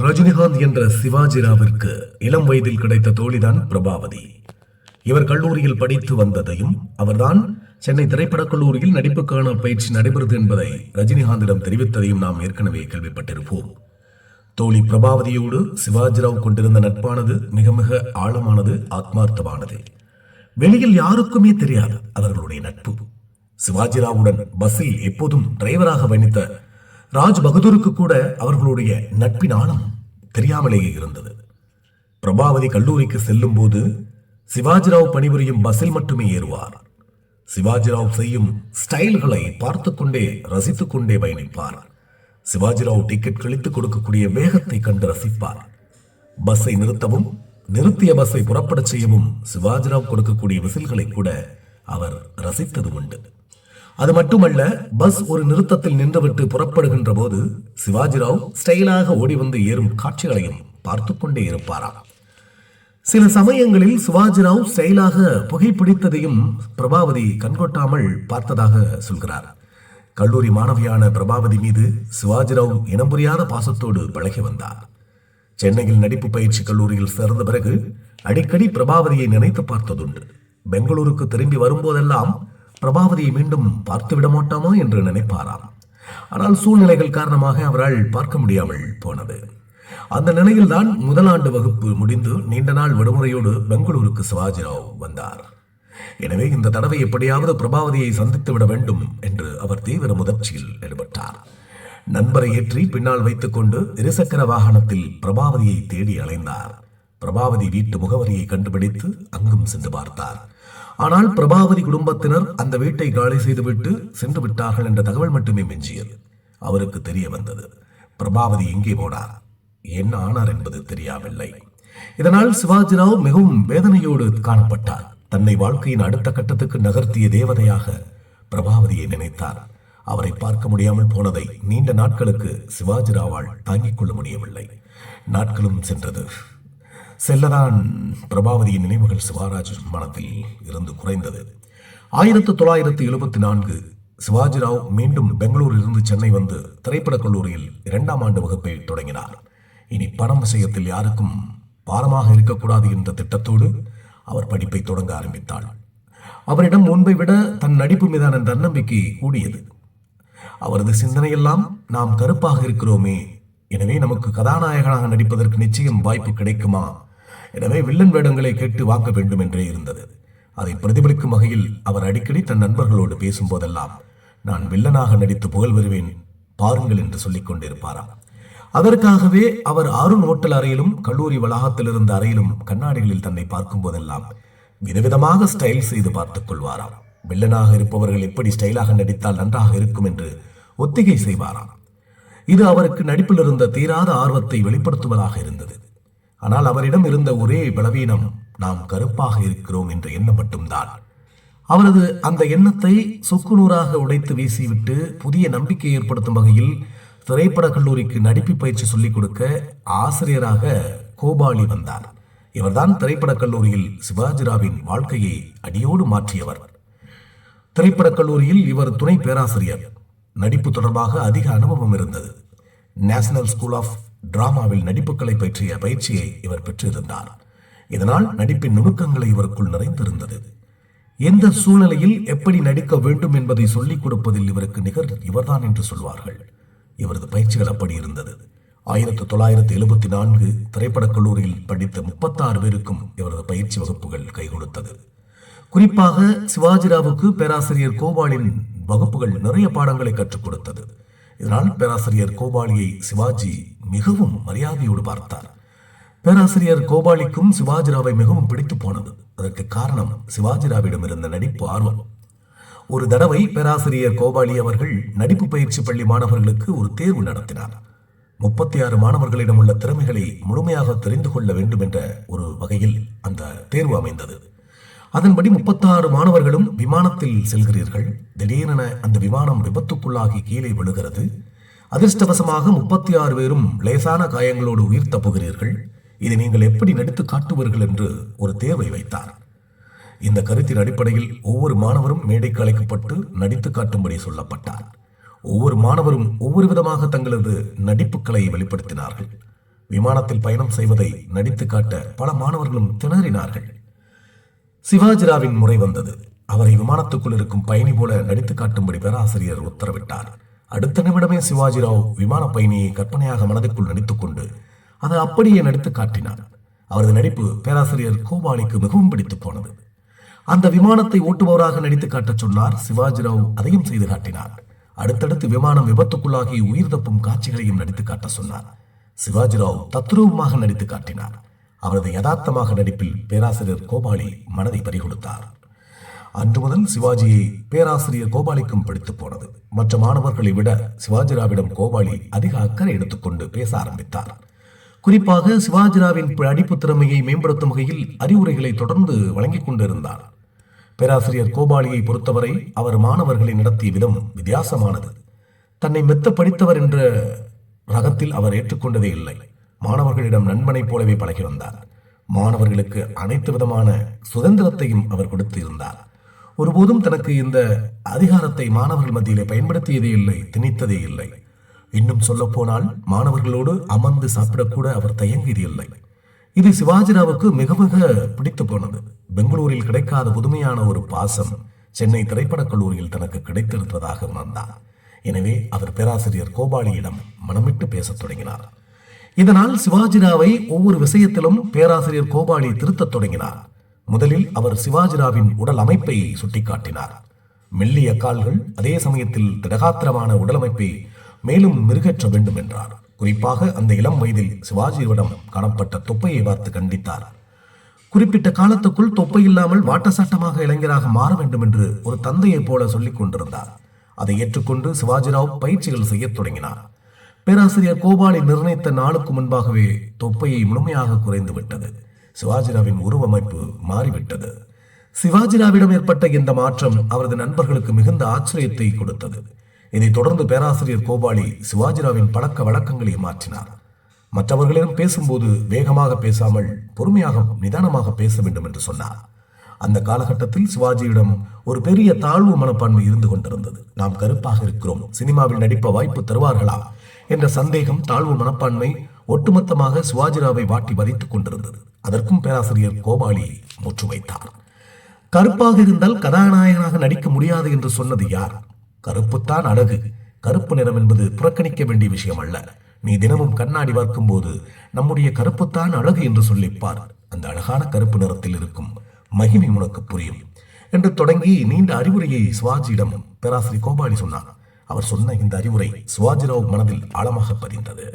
ரஜினிகாந்த் என்ற சிவாஜிராவிற்கு இளம் வயதில் கிடைத்த தோழிதான் பிரபாவதி. இவர் கல்லூரியில் படித்து வந்ததையும் அவர்தான் சென்னை திரைப்படக் கல்லூரியில் நடிப்புக்கான பயிற்சி நடைபெறுது என்பதை ரஜினிகாந்திடம் தெரிவித்ததையும் நாம் ஏற்கனவே கேள்விப்பட்டிருப்போம். தோழி பிரபாவதியோடு சிவாஜிராவ் கொண்டிருந்த நட்பானது மிக மிக ஆழமானது ஆத்மார்த்தமானது. வெளியில் யாருக்குமே தெரியாது அவர்களுடைய நட்பு. சிவாஜிராவுடன் பஸ்ஸில் எப்போதும் டிரைவராக பயணித்த ராஜ் பகதூருக்கு கூட அவர்களுடைய நட்பின் ஆழம் தெரியாமலேயே இருந்தது. பிரபாவதி கல்லூரிக்கு செல்லும் போது சிவாஜிராவ் பணிபுரியும் பஸ்ஸில் மட்டுமே ஏறுவார். சிவாஜிராவ் செய்யும் ஸ்டைல்களை பார்த்து கொண்டே ரசித்துக் கொண்டே பயணிப்பார். சிவாஜிராவ் டிக்கெட் கிழித்து கொடுக்கக்கூடிய வேகத்தை கண்டு ரசிப்பார். பஸ்ஸை நிறுத்தவும் நிறுத்திய பஸ்ஸை புறப்படச் செய்யவும் சிவாஜிராவ் கொடுக்கக்கூடிய விசில்களை கூட அவர் ரசித்தது உண்டு. அது மட்டுமல்ல பஸ் ஒரு நிறுத்தத்தில் நின்றுவிட்டு புறப்படுகின்ற போது சிவாஜிராவ் ஸ்டைலாக ஓடி வந்து ஏறும் காட்சிகளையும் பார்த்து கொண்டே இருப்பாராம் சில சமயங்களில் சிவாஜிராவ் ஸ்டைலாக புகைப்பிடித்ததையும் பிரபாவதி கண்கொட்டாமல் பார்த்ததாக சொல்கிறார். கல்லூரி மாணவியான பிரபாவதி மீது சிவாஜிராவ் இனம் புரியாத பாசத்தோடு பழகி வந்தார். சென்னையில் நடிப்பு பயிற்சி கல்லூரியில் சேர்ந்த பிறகு அடிக்கடி பிரபாவதியை நினைத்து பார்த்ததுண்டு. பெங்களூருக்கு திரும்பி வரும்போதெல்லாம் பிரபாவதியை மீண்டும் பார்த்து விட மாட்டாமா என்று நினைப்பாராம். ஆனால் சூழ்நிலைகள் காரணமாக அவரால் பார்க்க முடியாமல் போனது. அந்த நிலையில்தான் முதலாண்டு வகுப்பு முடிந்து நீண்ட நாள் விடுமுறையோடு பெங்களூருக்கு சிவாஜிராவ் வந்தார். எனவே இந்த தடவை எப்படியாவது பிரபாவதியை சந்தித்து விட வேண்டும் என்று அவர் தீவிர முயற்சியில் ஈடுபட்டார். நண்பரை ஏற்றி பின்னால் வைத்துக்கொண்டு இருசக்கர வாகனத்தில் பிரபாவதியை தேடி அலைந்தார். பிரபாவதி வீட்டு முகவரியை கண்டுபிடித்து அங்கும் சென்று பார்த்தார். ஆனால் பிரபாவதி குடும்பத்தினர் அந்த வீட்டை காலி செய்துவிட்டு சென்று விட்டார்கள் என்ற தகவல் மட்டுமே மிஞ்சியது. அவருக்கு தெரிய வந்தது பிரபாவதி எங்கே போனார்? என்ன ஆனார் என்பது தெரியாவில்லை. இதனால் சிவாஜிராவ் மிகவும் வேதனையோடு காணப்பட்டார். தன்னை வாழ்க்கையின் அடுத்த கட்டத்துக்கு நகர்த்திய தேவதையாக பிரபாவதியை நினைத்தார். அவரை பார்க்க முடியாமல் போனதை நீண்ட நாட்களுக்கு சிவாஜிராவால் தாங்கிக் கொள்ள முடியவில்லை. நாட்களும் சென்றது. செல்லதான் பிரபாவதியின் நினைவுகள் சிவாராஜ் மனத்தில் இருந்து குறைந்தது. ஆயிரத்து தொள்ளாயிரத்து எழுபத்தி நான்கு சிவாஜிராவ் மீண்டும் பெங்களூரிலிருந்து சென்னை வந்து திரைப்படக் கல்லூரியில் இரண்டாம் ஆண்டு வகுப்பை தொடங்கினார். இனி பணம் விஷயத்தில் யாருக்கும் பாரமாக இருக்கக்கூடாது என்ற திட்டத்தோடு அவர் படிப்பை தொடங்க ஆரம்பித்தாள். அவரிடம் முன்பை விட தன் நடிப்பு மீதான தன்னம்பிக்கை கூடியது. அவரது சிந்தனையெல்லாம் நாம் கருப்பாக இருக்கிறோமே எனவே நமக்கு கதாநாயகனாக நடிப்பதற்கு நிச்சயம் வாய்ப்பு கிடைக்குமா எனவே வில்லன் வேடங்களை கேட்டு வாங்க வேண்டும் என்றே இருந்தது. அதை பிரதிபலிக்கும் வகையில் அவர் அடிக்கடி தன் நண்பர்களோடு பேசும்போதெல்லாம் நான் வில்லனாக நடித்து புகழ் வருவேன் பாருங்கள் என்று சொல்லிக் கொண்டிருப்பாராம். அதற்காகவே அவர் அருண் ஓட்டல் அறையிலும் கல்லூரி வளாகத்தில் இருந்த அறையிலும் கண்ணாடிகளில் தன்னை பார்க்கும் போதெல்லாம் விதவிதமாக ஸ்டைல் செய்து பார்த்துக் கொள்வாராம். வில்லனாக இருப்பவர்கள் எப்படி ஸ்டைலாக நடித்தால் நன்றாக இருக்கும் என்று ஒத்திகை செய்வாராம். இது அவருக்கு நடிப்பில் இருந்த தீராத ஆர்வத்தை வெளிப்படுத்துவதாக இருந்தது. ஆனால் அவரிடம் இருந்த ஒரே பலவீனம் நாம் கருப்பாக இருக்கிறோம் என்ற எண்ணம் மட்டும்தான். அவரது அந்த எண்ணத்தை சொக்குநூறாக உடைத்து வீசிவிட்டு புதிய நம்பிக்கை ஏற்படுத்தும் வகையில் திரைப்பட கல்லூரிக்கு நடிப்பு பயிற்சி சொல்லிக் கொடுக்க ஆசிரியராக கோபாலி வந்தார். இவர்தான் திரைப்படக் கல்லூரியில் சிவாஜிராவின் வாழ்க்கையை அடியோடு மாற்றியவர். திரைப்படக் கல்லூரியில் இவர் துணை பேராசிரியர். நடிப்பு தொடர்பாக அதிக அனுபவம் இருந்தது. நேஷனல் ஸ்கூல் ஆஃப் டிராமாவில் நடிப்புகளை பற்றிய பயிற்சியை இவர் பெற்றிருந்தார். இதனால் நடிப்பின் நுணுக்கங்களை இவருக்குள் நிறைந்திருந்தது. எந்த சூழ்நிலையில் எப்படி நடிக்க வேண்டும் என்பதை சொல்லிக் கொடுப்பதில் இவருக்கு நிகர் இவர்தான் என்று சொல்வார்கள். இவரது பயிற்சிகள் அப்படி இருந்தது. ஆயிரத்தி தொள்ளாயிரத்தி எழுபத்தி நான்கு திரைப்படக் கல்லூரியில் படித்த முப்பத்தாறு பேருக்கும் இவரது பயிற்சி வகுப்புகள் கை கொடுத்தது குறிப்பாக சிவாஜிராவுக்கு பேராசிரியர் கோபாலின் வகுப்புகள் நிறைய பாடங்களை கற்றுக் கொடுத்தது. இதனால் பேராசிரியர் கோபாலியை சிவாஜி மிகவும் மரியாதையோடு பார்த்தார். பேராசிரியர் கோபாலிக்கும் சிவாஜிராவை மிகவும் பிடித்து போனது. அதற்கு காரணம் சிவாஜிராவிடம் இருந்த நடிப்பு ஆர்வம். ஒரு தடவை பேராசிரியர் கோபாலி அவர்கள் நடிப்பு பயிற்சி பள்ளி மாணவர்களுக்கு ஒரு தேர்வு நடத்தினார். முப்பத்தி ஆறு மாணவர்களிடம் உள்ள திறமைகளை முழுமையாக தெரிந்து கொள்ள வேண்டும் என்ற ஒரு வகையில் அந்த தேர்வு அமைந்தது. அதன்படி முப்பத்தாறு மாணவர்களும் விமானத்தில் செல்கிறீர்கள். திடீரென அந்த விமானம் விபத்துக்குள்ளாகி கீழே விழுகிறது. அதிர்ஷ்டவசமாக முப்பத்தி ஆறு பேரும் லேசான காயங்களோடு உயிர் தப்புகிறீர்கள். இதை நீங்கள் எப்படி நடித்து காட்டுவீர்கள் என்று ஒரு தேர்வை வைத்தார். இந்த கருத்தின் அடிப்படையில் ஒவ்வொரு மாணவரும் மேடைக்கு அழைக்கப்பட்டு நடித்து காட்டும்படி சொல்லப்பட்டார். ஒவ்வொரு மாணவரும் ஒவ்வொரு விதமாக தங்களது நடிப்புகளை வெளிப்படுத்தினார்கள். விமானத்தில் பயணம் செய்வதை நடித்து காட்ட பல மாணவர்களும் திணறினார்கள். சிவாஜிராவின் முறை வந்தது. அவரை விமானத்துக்குள் இருக்கும் பயணி போல நடித்து காட்டும்படி பேராசிரியர் உத்தரவிட்டார். அடுத்த நிமிடமே சிவாஜிராவ் விமான பயணியை கற்பனையாக மனதுக்குள் நடித்துக்கொண்டு அதை அப்படியே நடித்து காட்டினார். அவரது நடிப்பு பேராசிரியர் கோபாலிக்கு மிகவும் பிடித்து போனது. அந்த விமானத்தை ஓட்டுபவராக நடித்து காட்டச் சொன்னார் சிவாஜிராவ் அதையும் செய்து காட்டினார். அடுத்தடுத்து விமானம் விபத்துக்குள்ளாகி உயிர் தப்பும் காட்சிகளையும் நடித்து காட்ட சொன்னார். சிவாஜிராவ் தத்ரூபமாக நடித்து காட்டினார். அவரது யதார்த்தமாக நடிப்பில் பேராசிரியர் கோபாலி மனதை பறிகொடுத்தார். அன்று முதல் சிவாஜியை பேராசிரியர் கோபாலிக்கும் பிடித்து போனது. மற்ற மாணவர்களை விட சிவாஜிராவிடம் கோபாலி அதிக அக்கறை எடுத்துக்கொண்டு பேச ஆரம்பித்தார். குறிப்பாக சிவாஜிராவின் அடிப்பு திறமையை மேம்படுத்தும் வகையில் அறிவுரைகளை தொடர்ந்து வழங்கிக் கொண்டிருந்தார். பேராசிரியர் கோபாலியை பொறுத்தவரை அவர் மாணவர்களை நடத்திய விதம் வித்தியாசமானது. தன்னை மெத்த படித்தவர் என்ற ரகத்தில் அவர் ஏற்றுக்கொண்டதே இல்லை. மாணவர்களிடம் நண்பனைப் போலவே பழகி வந்தார். மாணவர்களுக்கு அனைத்து விதமான சுதந்திரத்தையும் அவர் கொடுத்து இருந்தார் ஒருபோதும் தனக்கு இந்த அதிகாரத்தை மாணவர்கள் மத்தியிலே பயன்படுத்தியதே இல்லை திணித்ததே இல்லை. இன்னும் சொல்லப்போனால் மாணவர்களோடு அமர்ந்து சாப்பிடக்கூட அவர் தயங்கியது இல்லை. இது சிவாஜிராவுக்கு மிக மிக பிடித்து போனது. பெங்களூரில் கிடைக்காத புதுமையான ஒரு பாசம் சென்னை திரைப்படக் கல்லூரியில் தனக்கு கிடைத்திருப்பதாக உணர்ந்தார். எனவே அவர் பேராசிரியர் கோபாலியிடம் மனமிட்டு பேசத் தொடங்கினார். இதனால் சிவாஜிராவை ஒவ்வொரு விஷயத்திலும் பேராசிரியர் கோபாலி திருத்தத் தொடங்கினார். முதலில் அவர் சிவாஜிராவின் உடல் அமைப்பை சுட்டிக்காட்டினார். மெல்லிய கால்கள் அதே சமயத்தில் திடகாத்திரமான உடல் அமைப்பை மேலும் மெருகேற்ற வேண்டும் என்றார். குறிப்பாக அந்த இளம் வயதில் சிவாஜியிடம் காணப்பட்ட தொப்பையை பார்த்து கண்டித்தார். குறிப்பிட்ட காலத்துக்குள் தொப்பை இல்லாமல் வாட்டசாட்டமாக இளைஞராக மாற வேண்டும் என்று ஒரு தந்தையைப் போல சொல்லிக் கொண்டிருந்தார். அதை ஏற்றுக்கொண்டு சிவாஜிராவ் பயிற்சிகள் செய்யத் தொடங்கினார். பேராசிரியர் கோபாலி நிர்ணயித்த நாளுக்கு முன்பாகவே தொப்பையை முழுமையாக குறைந்து விட்டது சிவாஜிராவின் உருவமைப்பு மாறிவிட்டது. சிவாஜிராவிடம் ஏற்பட்ட இந்த மாற்றம் அவரது நண்பர்களுக்கு மிகுந்த ஆச்சரியத்தை கொடுத்தது. இதைத் தொடர்ந்து பேராசிரியர் கோபாலி சிவாஜிராவின் பழக்க வழக்கங்களை மாற்றினார். மற்றவர்களிடம் பேசும்போது வேகமாக பேசாமல் பொறுமையாக நிதானமாக பேச வேண்டும் என்று சொன்னார். அந்த காலகட்டத்தில் சிவாஜியிடம் ஒரு பெரிய தாழ்வு மனப்பான்மை இருந்து கொண்டிருந்தது. நாம் கருப்பாக இருக்கிறோம். சினிமாவில் நடிப்ப வாய்ப்பு தருவார்களா என்ற சந்தேகம் தாழ்வு மனப்பான்மை ஒட்டுமொத்தமாக சிவாஜிராவை வாட்டி வதைத்துக் கொண்டிருந்தது. அதற்கும் பேராசிரியர் கோபாலி முற்று வைத்தார் கருப்பாக இருந்தால் கதாநாயகனாக நடிக்க முடியாது என்று சொன்னது யார்? கருப்புத்தான் அழகு. கருப்பு நிறம் என்பது புறக்கணிக்க வேண்டிய விஷயம் அல்ல. நீ தினமும் கண்ணாடி பார்க்கும்போது நம்முடைய கருப்புத்தான் அழகு என்று சொல்லிப்பார். அந்த அழகான கருப்பு நிறத்தில் இருக்கும் மகிமை உனக்கு புரியும். என்று தொடங்கி நீண்ட அறிவுரையை சுவாஜியிடம் பேராசிரியர் கோபாலி சொன்னார். அவர் சொன்ன இந்த அறிவுரை சுவாஜிராவ் மனதில் ஆழமாக பதிந்தது.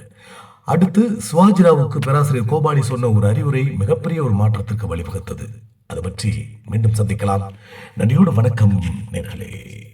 அடுத்து சுவாஜிராவுக்கு பேராசிரியர் கோபாலி சொன்ன ஒரு அறிவுரை மிகப்பெரிய ஒரு மாற்றத்திற்கு வழிவகுத்தது. அது பற்றி மீண்டும் சந்திக்கலாம். நன்றியோடு வணக்கம் நேர்களே.